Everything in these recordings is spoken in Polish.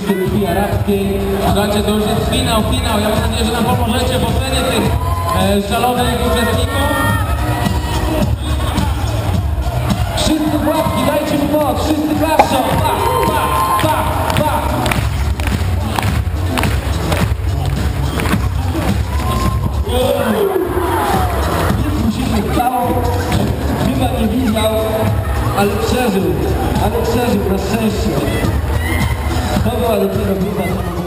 Krwi arabskiej. Słuchajcie, to już jest finał, finał. Ja mam nadzieję, że nam pomożecie w ocenie tych e, szalonych uczestników. Wszyscy w łapki, dajcie mu moc, wszyscy klaszczą. Pa, pa, pa, pa. Nic mu się nie stało, chyba ale przeżył, ale przeżył na szczęście. 喝不完的啤酒不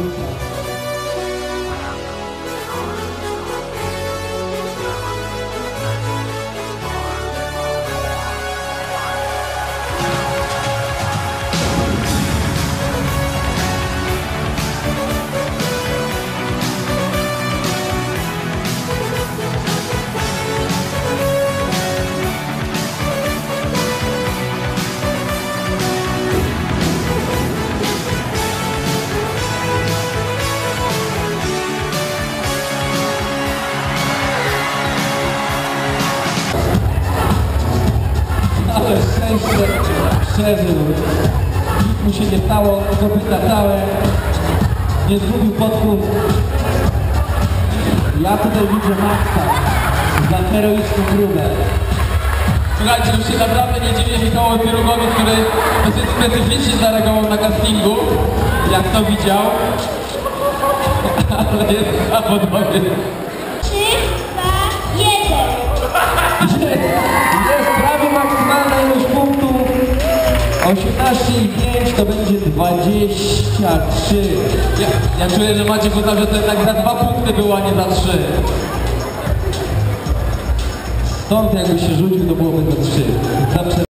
szczęście przeżył. Nic mu się nie stało, kopyta całe. Nie zgubił podków. Ja tutaj widzę Maxa za heroiczną próbę. Słuchajcie, już się naprawdę nie dziwię Mikołajowi Pierugowi, który dosyć specyficznie zareagował na castingu. Jak to widział. Ale jest zawodowy. Trzy, dwa, jeden. 18,5 to będzie 23. Ja, ja czuję, że macie poza, że to jednak za dwa punkty było, a nie za trzy. Stąd jakby się rzucił, to byłoby to 3.